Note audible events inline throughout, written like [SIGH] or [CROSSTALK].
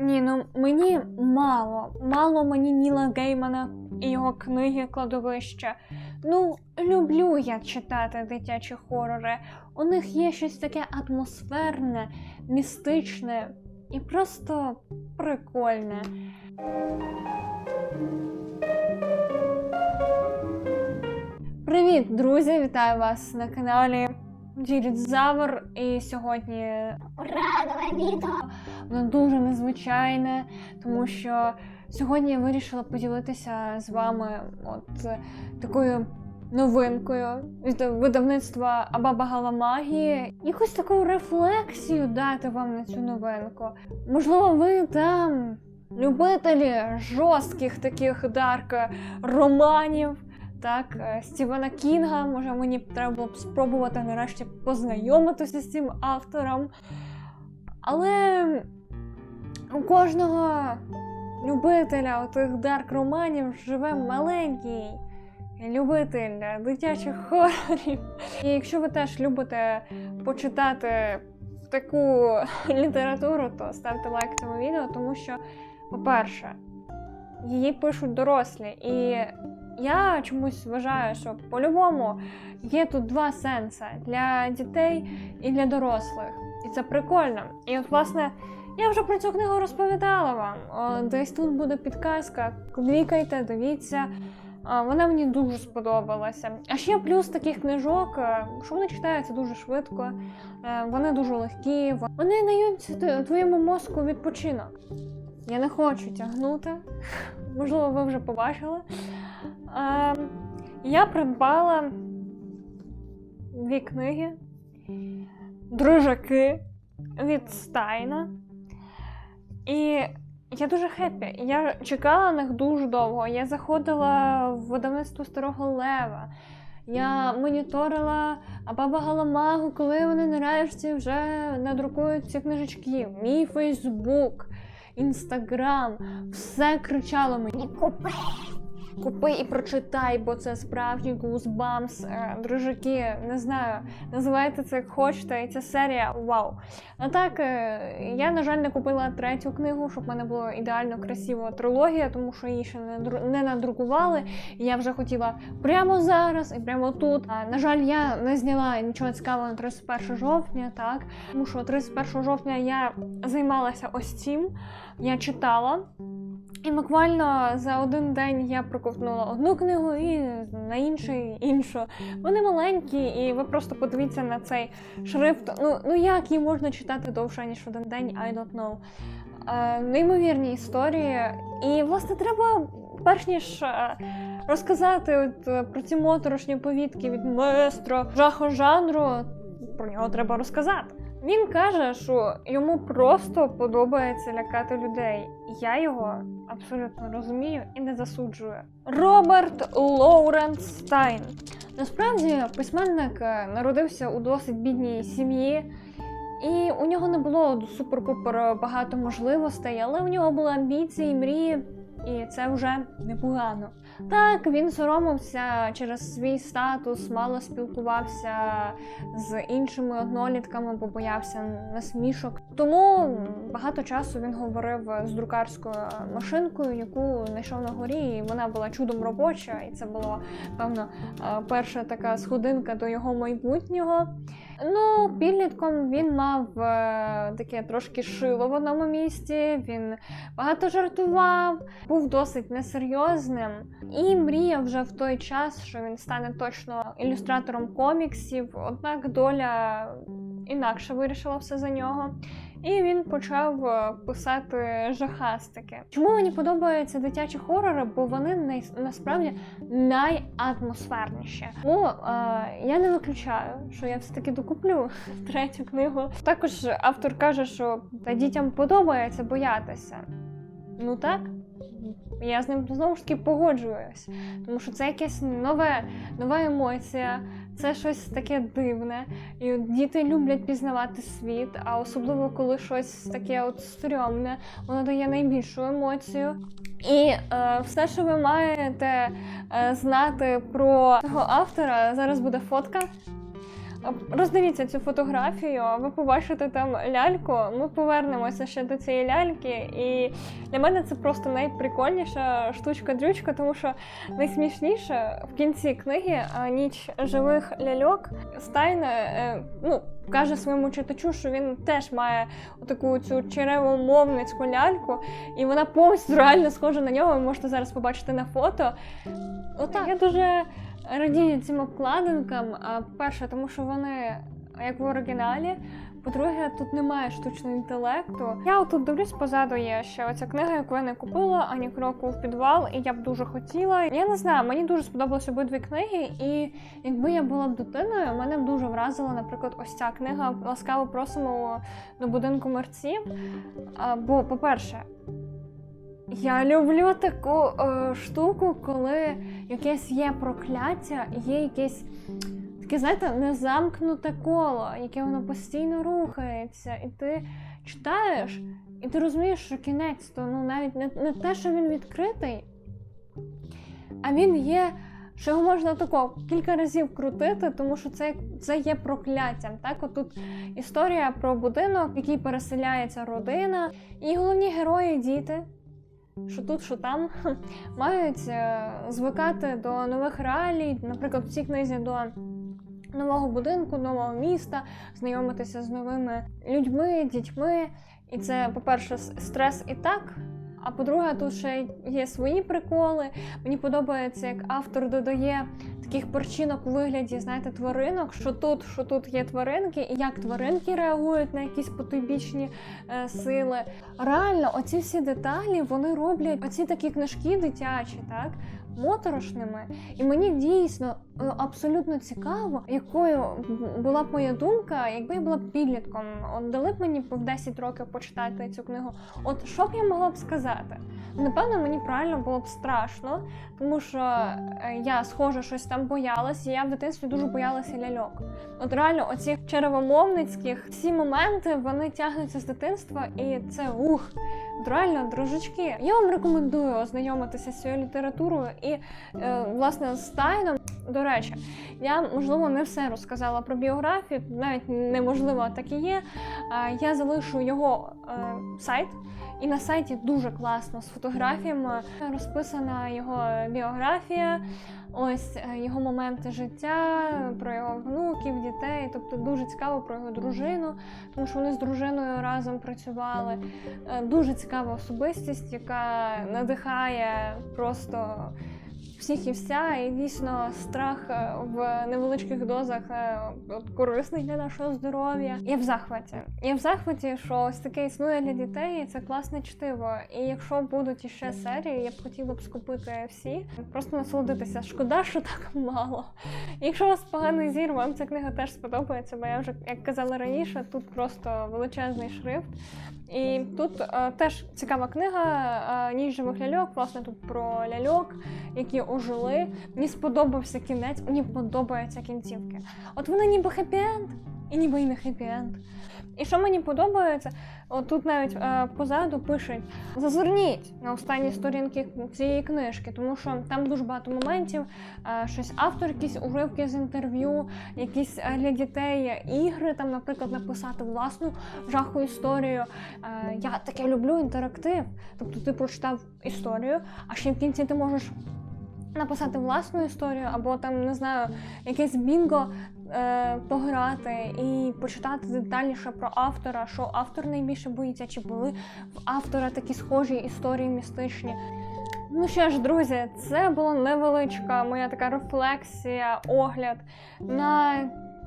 Ні, ну мені мало. Мало мені Ніла Геймана і його книги кладовище. Ну, люблю я читати дитячі хорори. У них є щось таке атмосферне, містичне і просто прикольне. Привіт, друзі! Вітаю вас на каналі Дірідзавр. І сьогодні Радове відео. Воно дуже незвичайне, тому що сьогодні я вирішила поділитися з вами от такою новинкою від видавництва Абаба Галамагії. Якусь таку рефлексію дати вам на цю новинку. Можливо, ви там любителі жорстких таких дарк романів. Так, е, Стівена Кінга, може мені треба було б спробувати нарешті познайомитися з цим автором. Але у кожного любителя отих дарк романів живе маленький любитель дитячих [LAUGHS] хорорів. І якщо ви теж любите почитати таку літературу, то ставте лайк цьому відео, тому що, по-перше, її пишуть дорослі. І я чомусь вважаю, що по-любому є тут два сенси для дітей і для дорослих. І це прикольно. І от, власне, я вже про цю книгу розповідала вам. Десь тут буде підказка. Клікайте, дивіться. Вона мені дуже сподобалася. А ще плюс таких книжок, е, що вони читаються дуже швидко, е, вони дуже легкі, вони дають твоєму мозку відпочинок. Я не хочу тягнути. [LAUGHS] Можливо, ви вже побачили. Е, Я придбала дві книги Дружаки від Стайна. І я дуже хеппі. Я чекала на них дуже довго. Я заходила в видавництво Старого Лева. Я моніторила Абаба Галамагу, коли вони нарешті вже надрукують ці книжечки. Мій Фейсбук, Інстаграм, все кричало мені. Купи. Купи і прочитай, бо це справжній гузбамс, дружаки, не знаю, називайте це як хочете, і ця серія вау. А так, е, я, на жаль, не купила третю книгу, щоб в мене була ідеально красива трилогія, тому що її ще не, надрукували. І я вже хотіла прямо зараз і прямо тут. На жаль, я не зняла нічого цікавого на 31 жовтня, так, тому що 31 жовтня я займалася ось цим, я читала. І буквально за один день я проковтнула одну книгу і на інший іншу. Вони маленькі, і ви просто подивіться на цей шрифт. Ну, ну як її можна читати довше, ніж один день, I don't know. Е, неймовірні історії. І, власне, треба, перш ніж е, розказати от, е, про ці моторошні повідки від маестро жаху жанру, про нього треба розказати. Він каже, що йому просто подобається лякати людей. Я його абсолютно розумію і не засуджую. Роберт Лоуренс Стайн. Насправді письменник е, народився у досить бідній сім'ї, і у нього не було супер-пупер багато можливостей, але у нього були амбіції, мрії, і це вже непогано. Так, він соромився через свій статус, мало спілкувався з іншими однолітками, бо боявся насмішок. Тому багато часу він говорив з друкарською машинкою, яку знайшов на горі, і вона була чудом робоча, і це була певно е, перша така сходинка до його майбутнього. Ну, підлітком він мав е, таке трошки шило в одному місці. Він багато жартував, був досить несерйозним і мріяв вже в той час, що він стане точно ілюстратором коміксів. Однак доля інакше вирішила все за нього. І він почав е, писати жахастики. Чому мені подобаються дитячі хорори? Бо вони най, насправді найатмосферніші. Тому е, я не виключаю, що я все-таки докуплю [LAUGHS] третю книгу. Також автор каже, що та дітям подобається боятися. Ну так. Я з ним знову ж таки погоджуюсь, тому що це якась нове, нова емоція, це щось таке дивне. І діти люблять пізнавати світ, а особливо коли щось таке от стрьомне, воно дає найбільшу емоцію. І е, все, що ви маєте е, знати про цього автора, зараз буде фотка. Роздивіться цю фотографію, ви побачите там ляльку. Ми повернемося ще до цієї ляльки. І для мене це просто найприкольніша штучка-дрючка, тому що найсмішніше в кінці книги ніч живих ляльок Стайн е, ну, каже своєму читачу, що він теж має таку цю черевомовницьку ляльку, і вона повністю реально схожа на нього. Ви можете зараз побачити на фото. Отак. Я дуже радію цим обкладинкам. Перше, тому що вони як в оригіналі. По-друге, тут немає штучного інтелекту. Я отут дивлюсь, позаду є ще оця книга, яку я не купила, ані кроку в підвал, і я б дуже хотіла. Я не знаю, мені дуже сподобалися обидві книги, і якби я була б дитиною, мене б дуже вразила, наприклад, ось ця книга Ласкаво просимо до будинку мерців. Бо, по-перше, я люблю таку е, штуку, коли якесь є прокляття, є якесь таке, знаєте, незамкнуте коло, яке воно постійно рухається, і ти читаєш, і ти розумієш, що кінець то ну навіть не, не те, що він відкритий, а він є. Що його можна тако кілька разів крутити, тому що це, це є прокляттям. Так, отут історія про будинок, в який переселяється родина, і головні герої діти, що тут, що там, [LAUGHS] мають е, звикати до нових реалій, наприклад, в цій книзі до нового будинку, нового міста, знайомитися з новими людьми, дітьми. І це, по-перше, стрес і так. А по-друге, тут ще є свої приколи. Мені подобається, як автор додає таких перчинок у вигляді, знаєте, тваринок, що тут, що тут є тваринки, і як тваринки реагують на якісь потойбічні е, сили. Реально, оці всі деталі вони роблять оці такі книжки дитячі, так, моторошними. І мені дійсно е, абсолютно цікаво, якою була б моя думка, якби я була підлітком. От дали б мені в 10 років почитати цю книгу. От що б я могла б сказати? Напевно, мені правильно було б страшно, тому що е, я схоже щось там боялась, і я в дитинстві дуже боялася ляльок. От реально, оці черевомовницьких всі моменти вони тягнуться з дитинства, і це ух. Реально, дружечки, я вам рекомендую ознайомитися з цією літературою е, власне з Тайном, До речі, я можливо не все розказала про біографію, навіть неможливо так і є. Я залишу його е, сайт. І на сайті дуже класно з фотографіями розписана його біографія, ось е, його моменти життя, про його внуків, дітей. Тобто дуже цікаво про його дружину, тому що вони з дружиною разом працювали. Е, Дуже цікава особистість, яка надихає просто всіх і вся, і дійсно страх е, в невеличких дозах е, от, корисний для нашого здоров'я. Я в захваті. Я в захваті, що ось таке існує для дітей, і це класне чтиво. І якщо будуть іще серії, я б хотіла б скупити всі, просто насолодитися. Шкода, що так мало. Якщо у вас поганий зір, вам ця книга теж сподобається, бо я вже як казала раніше, тут просто величезний шрифт. І тут е, теж цікава книга е, Ніж живих ляльок, власне, тут про ляльок, які ожили. Мені сподобався кінець, мені подобаються кінцівки. От вони ніби хеппі-енд, і ніби і не хеппі-енд. І що мені подобається, от тут навіть е, позаду пишуть: зазирніть на останні сторінки цієї книжки, тому що там дуже багато моментів, е, щось автор, якісь уривки з інтерв'ю, якісь е, для дітей ігри, там, наприклад, написати власну жаху історію. Е, я таке люблю інтерактив. Тобто ти прочитав історію, а ще в кінці ти можеш написати власну історію, або там не знаю, якесь бінго е, пограти і почитати детальніше про автора, що автор найбільше боїться, чи були в автора такі схожі історії містичні. Ну що ж, друзі, це була невеличка моя така рефлексія, огляд на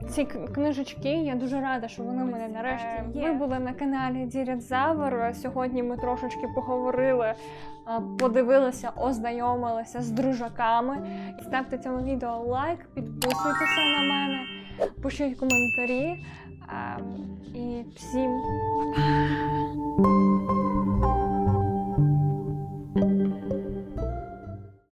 ці книжечки. Я дуже рада, що вони в мене нарешті є. Ви були на каналі Дірят Завер. Сьогодні ми трошечки поговорили, подивилися, ознайомилися з дружаками. Ставте цьому відео лайк, підписуйтеся на мене, пишіть коментарі. І всім!